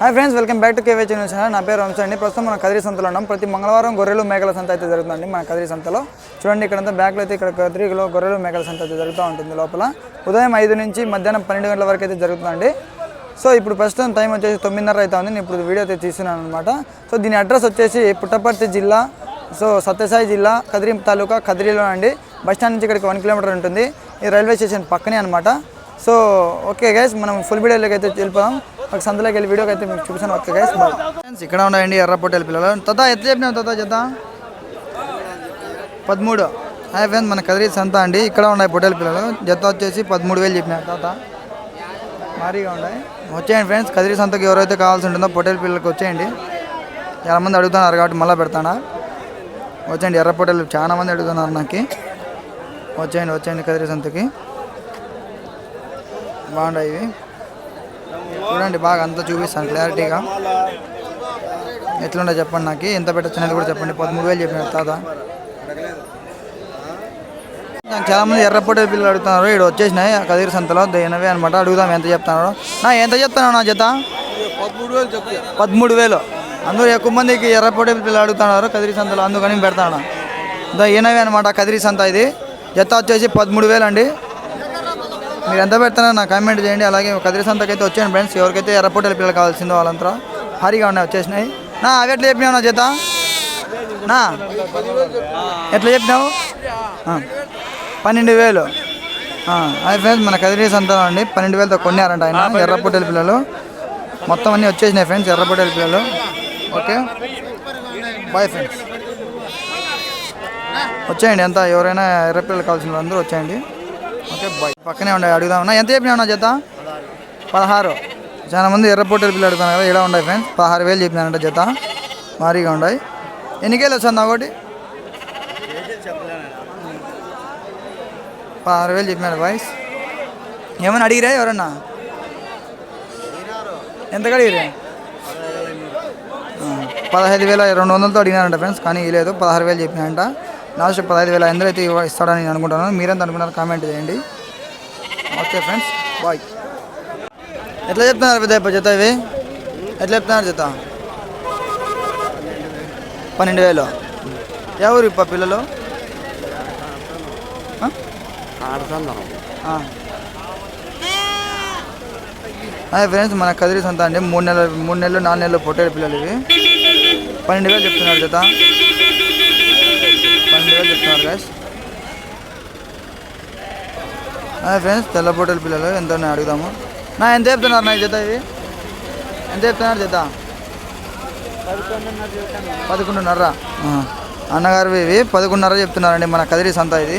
Hi friends welcome back to K V channel channel నా పేరు వంశ అండి. ప్రస్తుతం మన కదిరి సంతలో ఉన్నాం. ప్రతి మంగళవారం గొర్రెలు మేకల సంత అయితే జరుగుతుందండి మన కదిరి సంతలో. చూడండి ఇక్కడంతా బ్యాక్లో అయితే ఇక్కడ కదిరిలో గొర్రెలు మేకల సంత అయితే జరుగుతూ ఉంటుంది లోపల. ఉదయం ఐదు నుంచి మధ్యాహ్నం పన్నెండు గంటల వరకు అయితే జరుగుతుందండి. సో ఇప్పుడు ప్రస్తుతం టైం వచ్చేసి తొమ్మిదిన్నర అయితే ఉంది నేను ఇప్పుడు వీడియో అయితే తీస్తున్నాను అనమాట సో దీని అడ్రస్ వచ్చేసి పుట్టపర్తి జిల్లా సో సత్యసాయి జిల్లా కదిరి తాలూకా కదిరిలో అండి. బస్ స్టాండ్ నుంచి ఇక్కడికి వన్ కిలోమీటర్ ఉంటుంది. ఈ రైల్వే స్టేషన్ పక్కనే అనమాట సో ఓకే గైస్ మనం ఫుల్ వీడియోలోకి అయితే వెళ్ళిపోదాం. ఒక సందులోకి వెళ్ళి వీడియోకి అయితే మీకు చూపిస్తాను. ఓకే గైస్ ఫ్రెండ్స్ ఇక్కడ ఉన్నాయండి ఎర్రపొట్టెల పిల్లలు. తత ఎంత చెప్పినావు తత జత? పదమూడు. హాయ్ ఫ్రెండ్స్ మన కదిరి సంత అండి. ఇక్కడ ఉన్నాయి పొట్టెల పిల్లలు. జత వచ్చేసి పదమూడు వేలు చెప్పినారు తాత. భారీగా ఉన్నాయి. వచ్చేయండి ఫ్రెండ్స్ కదిరి సంతకి ఎవరైతే కావాల్సి ఉంటుందో పొట్టేల పిల్లలకి వచ్చేయండి. చాలా మంది అడుగుతున్నారు కాబట్టి మళ్ళీ పెడతానా? వచ్చేయండి ఎర్ర పొట్టేలు చాలా మంది అడుగుతున్నారు నాకు. వచ్చేయండి వచ్చేయండి కదిరి సంతకి. బాగున్నాయి ఇవి. చూడండి బాగా అంతా చూపిస్తాను క్లారిటీగా. ఎట్లుండే చెప్పండి నాకు ఎంత పెట్టచ్చు అనేది కూడా చెప్పండి. పదమూడు వేలు చెప్పిన తాత. నాకు చాలా మంది ఎర్రపొట్టే పిల్లలు అడుగుతున్నారు ఇక్కడ వచ్చేసినాయి ఆ కదిరి సంతలో ఎనభై అనమాట అడుగుదాం ఎంత చెప్తున్నారు. నా ఎంత చెప్తాను నా జత? పదమూడు వేలు అందరూ ఎక్కువ మందికి ఎర్రపొట్టే పిల్లలు అడుగుతున్నారు కదిరి సంతలో అందుకని పెడతాను. దా ఎనభై అనమాట కదిరి సంత ఇది. జత వచ్చేసి పదమూడు వేలు అండి. మీరు ఎంత పెడతారో నాకు కామెంట్ చేయండి. అలాగే కదిరి సంతకైతే వచ్చాను ఫ్రెండ్స్ ఎవరికైతే ఎర్రపొట్టెల పిల్లలు కావాల్సిందో వాళ్ళంతా భారీగా ఉన్నాయి వచ్చేసినాయి. నా అవి ఎట్లా చెప్పినావు నా చేత? నా ఎట్లా చెప్పినావు? పన్నెండు వేలు. ఆ, అది ఫ్రెండ్స్ మన కదిరి సంతానం అండి పన్నెండు వేలతో కొన్నారంట ఆయన ఎర్రపూటల పిల్లలు. మొత్తం అన్నీ వచ్చేసినాయి ఫ్రెండ్స్ ఎర్రపూటల పిల్లలు. ఓకే? బాయ్ ఫ్రెండ్స్ వచ్చేయండి ఎంత ఎవరైనా ఎర్రపిల్లలు కావాల్సిన అందరూ వచ్చేయండి. Okay bye. పక్కనే ఉండే అడుగుదామన్నా ఎంత చెప్పినా జత? పదహారు. చాలా మంది ఎర్ర పిల్లలు అడుగుతున్నారు కదా ఇలా ఉన్నాయి ఫ్రెండ్స్ పదహారు వేలు చెప్పినానంట జత. భారీగా ఉన్నాయి ఎన్నికేలు వచ్చింది ఒకటి? పదహారు వేలు చెప్పినాడు బాయ్స్ ఏమైనా అడిగిరా ఎవరన్నా? ఎంత అడిగిరా? పదహైదు వేల రెండు వందలతో అడిగినారంట ఫ్రెండ్స్ కానీ లేదు. పదహారు వేలు చెప్పినారంట లాస్ట్ పదహైదు వేల ఎందులో అయితే ఇస్తాడని నేను అనుకుంటున్నాను. మీరెంత అనుకున్నారు కామెంట్ చేయండి. Okay friends bye. ఎట్లా చెప్తున్నారు పెద్ద జత ఇవి? ఎట్లా చెప్తున్నారు జత? పన్నెండు వేలు. ఎవరు ఇప్ప పిల్లలు? ఫ్రెండ్స్ మన కదిరి సొంత అండి. మూడు నెలలు మూడు నెలలు నాలుగు నెలలు పొట్టేడు పిల్లలు ఇవి. పన్నెండు వేలు చెప్తున్నారు జత. పన్నెండు వేలు చెప్తున్నారు గ్యాస్ ఫ్రెండ్స్ తెల్ల పిల్లలు ఎంత ఉన్నాయో అడుగుదాము. నా ఎంత చెప్తున్నారు నా జత ఇవి ఎంత చెప్తున్నారు జత? పదకొండున్నర అన్నగారు ఇవి పదకొండున్నర చెప్తున్నారండి మన కదిరి సంత ఇది.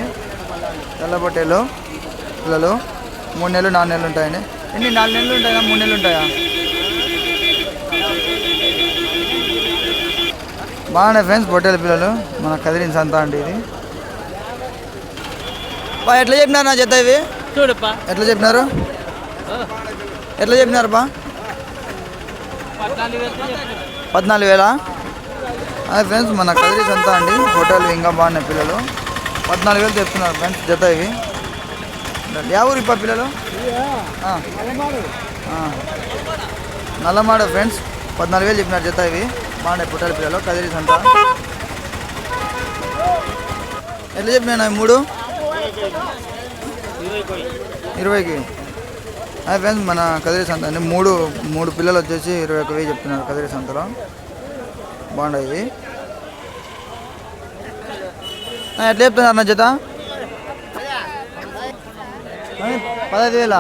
తెల్లపొట్టేలు పిల్లలు. మూడు నెలలు నాలుగు నెలలు ఉంటాయండి. ఎన్ని నాలుగు నెలలు ఉంటాయా మూడు నెలలు ఉంటాయా? బాగున్నాయి ఫ్రెండ్స్ పొట్టేల పిల్లలు. మన కదిరిన సంత అండి ఇది. బా ఎట్లా చెప్పినారు నా జత ఇవి? చూడప్పా. ఎట్లా చెప్పినారు? ఎట్లా చెప్పినారు బా? పద్నాలుగు వేలు? అదే ఫ్రెండ్స్ మన కదిరి సంత అండి. ఫోటోలు ఇంకా బాగున్నాయి పిల్లలు. పద్నాలుగు వేలు చెప్తున్నారు ఫ్రెండ్స్ జత ఇవి. యా ఊరు ఇప్ప పిల్లలు. నల్లమాడ ఫ్రెండ్స్ పద్నాలుగు వేలు చెప్పినారు జత ఇవి. బాగున్నాయి పుట్టాలి పిల్లలు కదిరి సంత. ఎట్లా చెప్పినా మూడు? ఇరవైకి. అదే ఫ్రెండ్స్ మన కదిరి సంత అండి. మూడు మూడు పిల్లలు వచ్చేసి ఇరవై ఒక వెయ్యి చెప్తున్నారు కదిరి సంతలో. బాగుండేది. ఎట్లా చెప్తున్నారు నా జత? పదహైదు వేల?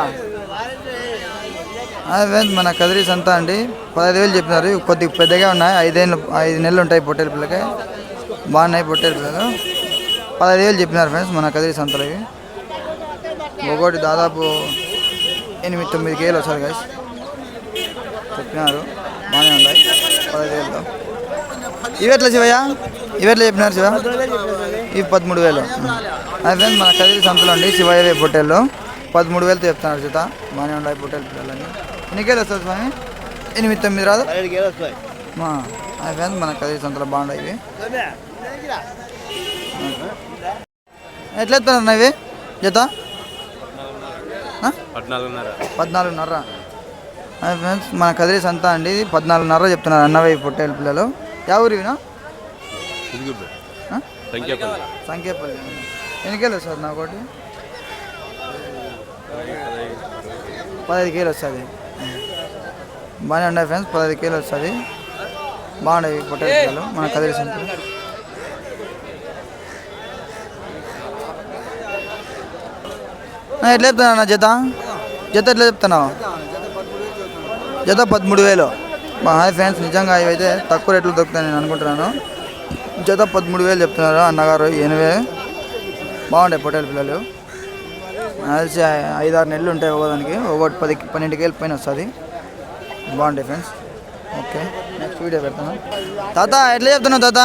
అదే ఫ్రెండ్స్ మన కదిరి సంత అండి. పదహైదు వేలు చెప్పినారు. ఇవి కొద్దిగా పెద్దగా ఉన్నాయి. ఐదేళ్ళు ఐదు నెలలు ఉంటాయి పొట్టేల పిల్లకి బాగున్నాయి పొట్టేల పిల్లలు. పదహైదు వేలు చెప్పినారు ఫ్రెండ్స్ మన కదిరి సంతలో ఒకటి దాదాపు ఎనిమిది తొమ్మిది కేలు వస్తుంది గైస్ చెప్పినారు. బాగానే ఉన్నాయి. పదహైదు వేలతో ఇవెట్లా శివయ్య? ఇవెట్లా చెప్పినారు శివ? ఇవి పదమూడు వేలు. అది ఫ్రెండ్స్ మన కదిరి సంతలో అండి శివయ్య పొట్టేళ్ళు పదమూడు వేలతో చెప్తున్నారు చేత బాగానే ఉన్నాయి పొట్టేలు పిల్లలని ఎన్ని కేలు వస్తుంది స్వామి? ఎనిమిది తొమ్మిది రాదు. ఫ్రెండ్స్ మన కదిరి సంతలో బాగున్నాయి ఇవి. ఎట్లా ఎత్తున్నారు ఇవి? జత? పద్నాలుగున్నర. ఫ్రెండ్స్ మన కదిరి సంత అండి ఇది పద్నాలుగున్నర చెప్తున్నారు అన్నవయ్య పొట్టేలు పిల్లలు. యా ఊరివినా సంఖ్యాపల్లి. సంఖ్యపల్లి. ఎన్ని సార్ నాకు ఒకటి పదహైదు కేలు వస్తుంది. బాగానే ఉన్నాయి ఫ్రెండ్స్ పదహైదు కేలు వస్తుంది. బాగున్నాయి పొట్టేలు పిల్లలు మన కదిరి సంత. ఎట్లా చెప్తున్నా అన్న జత? జత ఎట్లా చెప్తున్నావు? జత పదమూడు వేలు. మా హాయ్ ఫ్రెండ్స్ నిజంగా ఇవైతే తక్కువ రేట్లు దొరుకుతాయి నేను అనుకుంటున్నాను. జత పదమూడు వేలు చెప్తున్నారు అన్నగారు ఎనిమిది. బాగుంటాయి పొట్టేలు పిల్లలు. కలిసి ఐదు ఆరు నెలలు ఉంటాయి ఒకదానికి ఒకటి పది పన్నెండుకి వేలు పైన వస్తుంది. బాగుంటాయి ఫ్రెండ్స్ ఓకే నెక్స్ట్ వీడియో పెడతాను. తాత ఎట్లా చెప్తున్నావు తాత?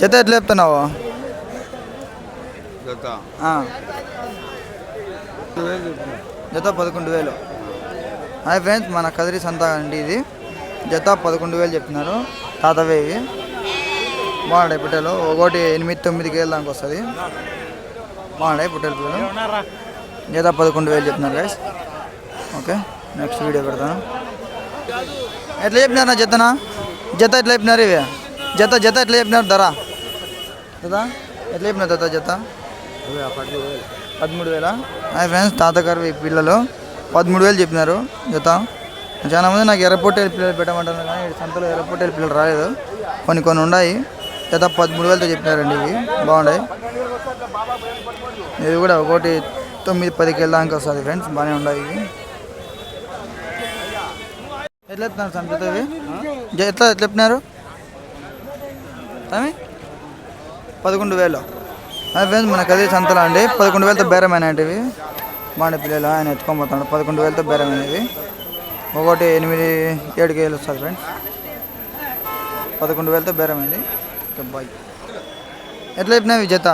జత ఎట్లా చెప్తున్నావు. జత. పదకొండు వేలు. హాయ్ ఫ్రెండ్స్ మన కదిరి సంత అండి ఇది. జత పదకొండు వేలు చెప్తున్నారు. తాతవే ఇవి బాగున్నాయి పుట్టెలు. ఒకటి ఎనిమిది తొమ్మిది కేలు దానికి వస్తుంది. బాగున్నాయి పుట్టెలు పిల్లలు. జత పదకొండు వేలు చెప్తున్నారు గైస్ ఓకే నెక్స్ట్ వీడియో పెడతాను? ఎట్లా చెప్పినారు నా జతనా? జత ఎట్లా చెప్పినారు ఇవి? జత జత ఎట్లా చెప్పినారు? ధర? జత? ఎట్లా చెప్పినారు జత జత? పదమూడు వేల. హాయ్ ఫ్రెండ్స్ తాతగారు పిల్లలు. పదమూడు వేలు చెప్పినారు జత. చాలామంది నాకు ఎర్రపొట్టేలు పిల్లలు పెట్టమంటారు కానీ సంతలో ఎర్రపొట్టేలు పిల్లలు రాలేదు. కొన్ని కొన్ని ఉన్నాయి. జత పదమూడు వేలతో చెప్పినారండి ఇవి. బాగున్నాయి. ఇది కూడా ఒకటి తొమ్మిది పదికి వెళ్ళడానికి వస్తుంది ఫ్రెండ్స్. బాగానే ఉన్నాయి ఇవి. ఎట్లా చెప్తున్నారు సార్ జత ఇవి జ- ఎట్లా ఎట్లా చెప్పినారు స్వామి? పదకొండు వేలు. అది ఫ్రెండ్స్ మనకు అది సంతలో అండి. పదకొండు వేలతో బేరమైన ఇవి. బాగుండే పిల్లలు ఆయన ఎత్తుకొని పోతాడు. పదకొండు వేలతో బేరమైనవి ఒకటి ఎనిమిది ఏడు కేలు వస్తుంది ఫ్రెండ్స్. పదకొండు వేలతో బేరమైంది బాయ్. ఎట్లా చెప్పినావి జత.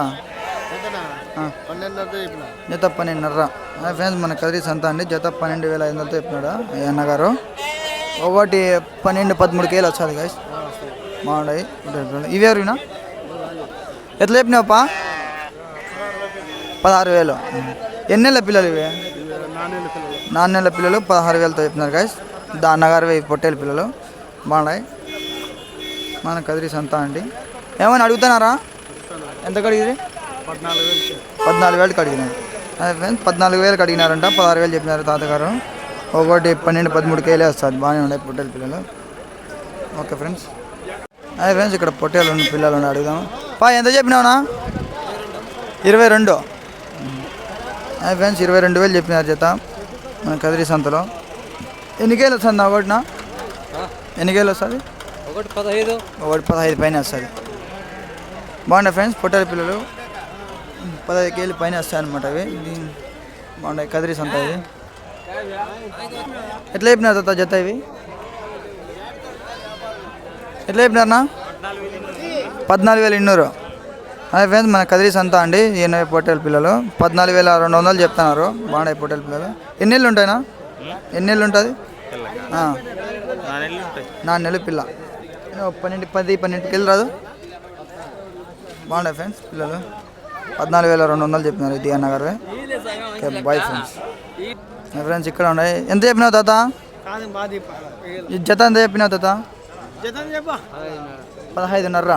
జత పన్నెండున్నర. ఫ్రెండ్స్ మన కదిరి సంత అండి. జత పన్నెండు వేల ఐదు వందలతో చెప్పినాడు అన్నగారు ఒకటి పన్నెండు పదమూడు కేలు వస్తుంది గాయస్ బాగున్నాయి ఇవి ఎవరినా ఎట్లా చెప్పినావప్పా? పదహారు వేలు. ఎన్ని నెలల పిల్లలు ఇవి? నెలల పిల్లలు పదహారు వేలతో చెప్పినారు గాయస్ దా అన్నగారు వెయ్యి పొట్టేలు పిల్లలు. బాగున్నాయి మన కదిరి సంత అండి. ఏమైనా అడుగుతున్నారా? ఎంత కడిగిరి పద్నాలుగు వేలకు అడిగినారు అదే ఫ్రెండ్స్ పద్నాలుగు వేలకు అడిగినారంట పదహారు వేలు చెప్పినారు తాతగారు. ఒకటి పన్నెండు పదమూడు కేలే వస్తుంది. బాగానే ఉన్నాయి పొట్టేలు పిల్లలు. Okay friends. అదే ఫ్రెండ్స్ ఇక్కడ పొట్టేలు ఉన్న పిల్లలు ఉన్నాయి అడుగుదాం పా ఎంత చెప్పినావునా ఇరవై రెండు. అదే ఫ్రెండ్స్ ఇరవై రెండు వేలు చెప్పినారు చేత మన కదిరి సంతలో. ఎన్ని కేలు వస్తుంది ఒకటినా? ఎన్ని కేలు వస్తుంది? ఒకటి పదహైదు. ఒకటి పదహైదు పైన వస్తుంది. బాగున్నాయి ఫ్రెండ్స్ పొట్టేల పిల్లలు. పదహైదు కేజీలు పైన వస్తాయి అనమాట అవి. బాగున్నాయి కదిరి సంత ఇది ఎట్లా చెప్పినారు తాత జత ఇవి? ఎట్లా చెప్పినారన్నా? పద్నాలుగు వేల ఇన్నూరు. అదే ఫ్రెండ్స్ మన కదిరి సంత అండి ఎనభై పొట్టేల పిల్లలు. పద్నాలుగు వేల రెండు వందలు చెప్తున్నారు బాగున్నాయి పొట్టేల పిల్లలు. ఎన్ని నెలలు ఉంటాయినా ఎన్ని ఉంటుంది? నాలుగు నెలలు పిల్ల. ఓ పన్నెండు పది పన్నెండుకి వెళ్ళి రాదు? బాగున్నాయి ఫ్రెండ్స్ పిల్లలు. పద్నాలుగు వేల రెండు వందలు చెప్పినారు ఇది అన్నగారు ఓకే బాయ్ ఫ్రెండ్స్ ఫ్రెండ్స్ ఇక్కడ ఉన్నాయి. ఎంత చెప్పినావు తాత? జత ఎంత చెప్పినావు తాత? పదహైదున్నర.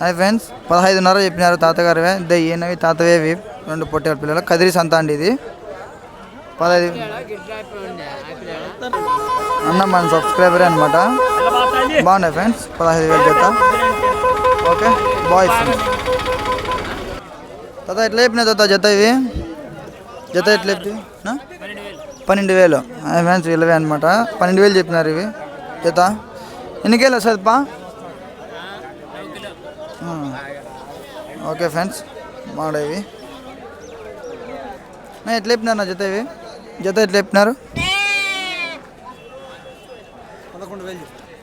హాయ్ ఫ్రెండ్స్ పదహైదున్నర చెప్పినారు తాతగారువే. ఇదే ఈయనవి తాతవేవి. రెండు పొట్టే పిల్లలు. కదిరి సంత అండి ఇది. పదహైదు అన్న మన సబ్స్క్రైబరే అనమాట బాగున్నాయి ఫ్రెండ్స్ పదహైదు వేలు జత. ఓకే బాయ్ ఫ్రెండ్స్ తాత ఎట్లా చెప్పినా తాత జత ఇవి? జత ఎట్లా చెప్పి నా? పన్నెండు వేలు. ఫ్రెండ్స్ వీళ్ళవే అనమాట పన్నెండు వేలు చెప్పినారు ఇవి. జత ఎన్ని కేలు వస్తుంది పా. ఓకే ఫ్రెండ్స్ బాగున్నాయి ఇవి. నా ఎట్లా చెప్పినారు నా జత ఇవి? జత ఎట్లా చెప్పినారు?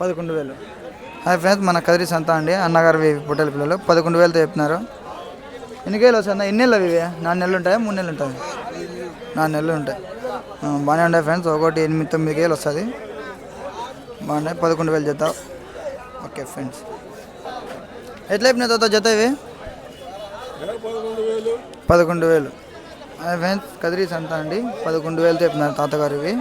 పదకొండు వేలు హాయ్ ఫ్రెండ్స్ మన కదిరి సంత అండి. అన్నగారు ఇవి పొట్టేల పిల్లలు. పదకొండు వేలతో చెప్పినారు. ఎన్ని కేలు వస్తాయి ఎన్ని నెలలు అవి ఇవి? నాలుగు నెలలు ఉంటాయా? మూడు నెలలు ఉంటాయి? నాలుగు నెలలు ఉంటాయి. బాగానే ఉంటాయి ఫ్రెండ్స్. ఒకటి ఎనిమిది తొమ్మిది కేలు వస్తుంది. బాగున్నాయి. పదకొండు వేలు జత. Okay friends. ఎట్లా చెప్పిన తర్వాత జత ఇవి? పదకొండు వేలు. అదే ఫ్రెండ్స్ కదిరి సంత అండి. పదకొండు వేలతో చెప్పినారు తాతగారు ఇవి.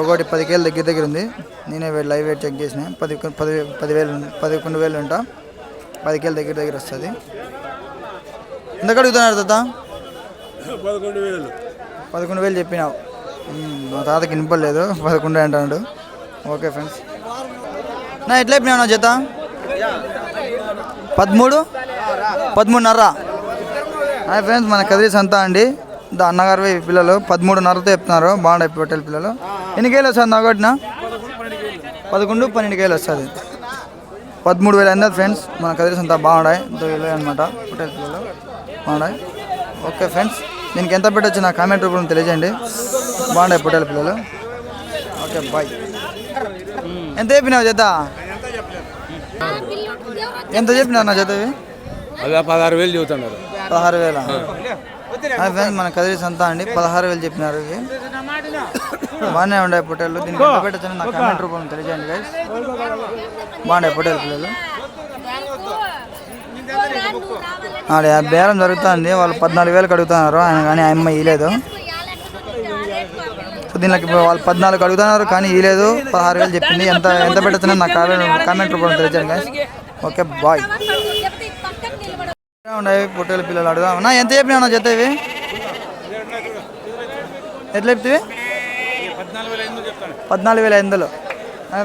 ఒకటి పది కేలు దగ్గర దగ్గర ఉంది. నేనే లైవ్ వెయిట్ చెక్ చేసిన. పది పది పదివేలు పదకొండు వేలు ఉంటా పది కేలు దగ్గర దగ్గర వస్తుంది. ఎంత అడుగుతున్నారు తాత? పదకొండు వేలు. పదకొండు వేలు చెప్పినావు. మా తాతకి వినపడలేదు పదకొండు అంటాడు ఓకే ఫ్రెండ్స్. నా ఎట్లా చెప్పినావు నా జత? పదమూడు? పదమూడున్నర. హాయ్ ఫ్రెండ్స్ మన కదిరి సంత అండి. దా అన్నగారు పిల్లలు పదమూడున్నరతో చెప్తున్నారు బాగుండే హోటల్ పిల్లలు. ఎన్ని కేలు వస్తుంది ఒకటినా పదకొండు పన్నెండు కేలు వస్తుంది. పదమూడు వేలు అయింది ఫ్రెండ్స్ మన కదిరి సంత బాగున్నాయి ఇంత అనమాట హోటల్ పిల్లలు. బాగున్నాయి ఓకే ఫ్రెండ్స్ దీనికి ఎంత పెట్టచ్చు నా కామెంట్ రూపంలో తెలియజేయండి. బాగున్నాయి పొట్టేల పిల్లలు? Okay bye. ఎంత చెప్పినావు జత? ఎంత చెప్పినావు నా జత అదే పదహారు వేలు చెబుతున్నారు. పదహారు వేల. ఫ్రెండ్స్ మన కదిరి సంత అండి. పదహారు వేలు చెప్పినారు ఇవి. బాగానే ఉండే పొట్టేళ్ళు దీనికి ఎంత పెట్టచ్చు నా కామెంట్ రూపంలో తెలియజేయండి గైస్ బాగుండే పొట్టేలు పిల్లలు. ఆడ ఆ బేరం జరుగుతుంది. వాళ్ళు పద్నాలుగు వేలకు అడుగుతున్నారు. ఆయన కానీ ఆ అమ్మాయి ఇయలేదు సో దీనికి వాళ్ళు పద్నాలుగు అడుగుతున్నారు కానీ ఇవ్వలేదు పదహారు వేలు చెప్పింది. ఎంత ఎంత పెట్టచ్చు నాకు కామెంట్ కామెంట్ రూపంలో తెలియజేయండి గైస్ ఓకే బాయ్. ఉన్నాయి పొట్టేల పిల్లలు? అడుగుదాం ఎంత చెప్పినా నా జత ఇవి? ఎట్లా చెప్తివి పద్నాలుగు వేల ఐదు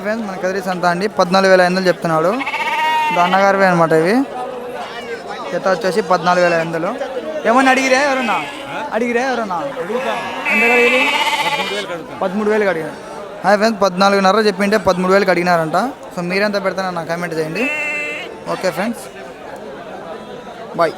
ఫ్రెండ్స్ మన కదిరి సంత అండి. పద్నాలుగు వేల ఐదు చెప్తున్నాడు. ఇది అనమాట ఇవి. జత వచ్చేసి పద్నాలుగు వేల ఐదు ఏమన్నా అడిగిరే ఎవరన్నా? అడిగిరే ఎవరన్నా? ఎంత పదమూడు వేలకు అడిగారు హాయ్ ఫ్రెండ్స్ పద్నాలుగున్నర చెప్పింటే పదమూడు వేలకు అడిగినారంట సో మీరెంత పెడతారో నాకు కామెంట్ చేయండి. Okay friends. బాయ్.